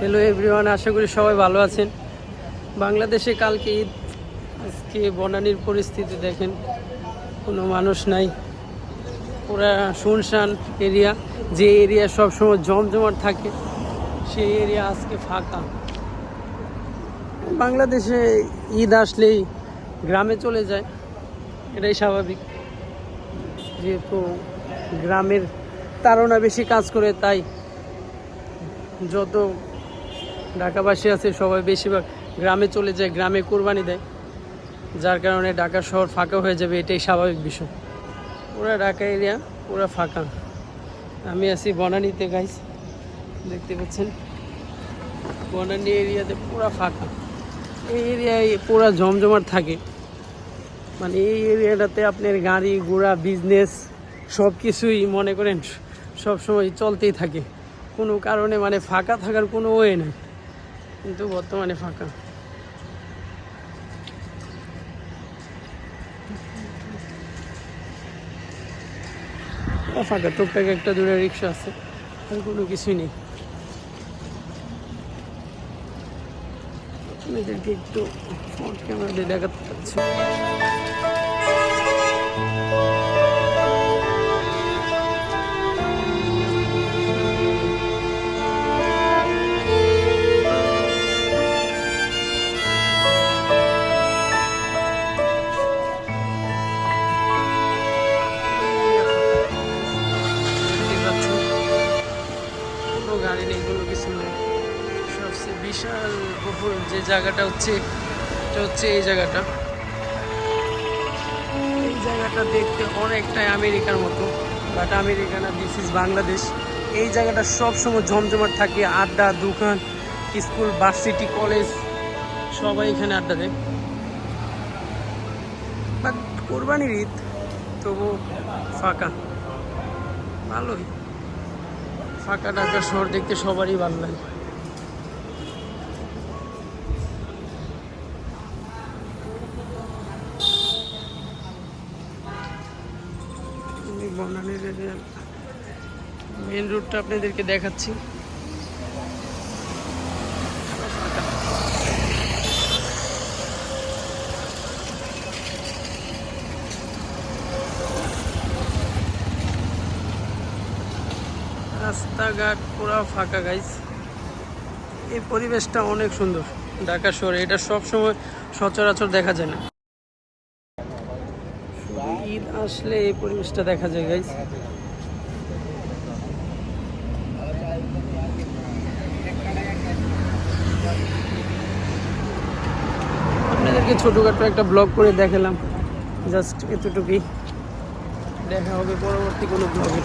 Hello everyone আশা করি সবাই ভালো আছেন। বাংলাদেশে কালকে ঈদ। আজকে বনানীর পরিস্থিতি দেখেন, কোনো মানুষ নাই। পুরা শুনশান এরিয়া, যে এরিয়া সবসময় জমজমাট থাকে, সেই এরিয়া আজকে ফাঁকা। বাংলাদেশে ঈদ আসলেই গ্রামে চলে যায়, এটাই স্বাভাবিক। যেহেতু গ্রামের তারা বেশি কাজ করে, তাই যত ঢাকাবাসী আছে, সবাই বেশিরভাগ গ্রামে চলে যায়, গ্রামে কোরবানি দেয়। যার কারণে ঢাকা শহর ফাঁকা হয়ে যাবে, এটাই স্বাভাবিক বিষয়। পুরা ঢাকা এরিয়া পুরা ফাঁকা। আমি আছি বনানীতে গাইস দেখতে পাচ্ছেন? বনানী এরিয়াতে পুরা ফাঁকা। এই এরিয়ায় পুরা জমজমাট থাকে। মানে এই এরিয়াটাতে আপনার গাড়ি, ঘোড়া বিজনেস সব কিছুই মনে করেন সব সময় চলতেই থাকে। কোনো কারণে মানে ফাঁকা থাকার কোনো ওয়ে নেই। কিন্তু বর্তমানে ফাঁকা। পুরো ফাঁকা। টুকটাক একটা দূরে রিক্সা আছে, আর কোনো কিছুই নেই। আপনাদেরকে একটু ফ্রন্ট ক্যামেরা দিয়ে দেখাতে পারছি গাড়ি নেই কোনো কিছু নেই সবচেয়ে বিশাল বহুল যে জায়গাটা হচ্ছে, এটা হচ্ছে এই জায়গাটা। এই জায়গাটা দেখতে অনেকটাই আমেরিকার মতো বাট আমেরিকা না দিস ইজ বাংলাদেশ। এই জায়গাটা সবসময় জমজমাট থাকে, আড্ডা, দোকান, স্কুল ভার্সিটি কলেজ সবাই এখানে আড্ডা দেয়। বাট কোরবানির ঈদ তবু ফাঁকা। ভালোই। ফাঁকা ঢাকা শহর দেখতে সবারই ভালো লাগে। বনানীর মেন রুটটা আপনাদেরকে দেখাচ্ছি। রাস্তাঘাট পুরো ফাঁকা গাইস এই পরিবেশটা অনেক সুন্দর। ঢাকা শহরে এটা সব সময় সচরাচর দেখা যায় না। ঈদ আসলে এই পরিবেশটা দেখা যায় গাইস আপনাদেরকে ছোটোখাটো একটা ব্লগ করে দেখালাম। জাস্ট এতটুকুই। দেখা হবে পরবর্তী কোনো ব্লগে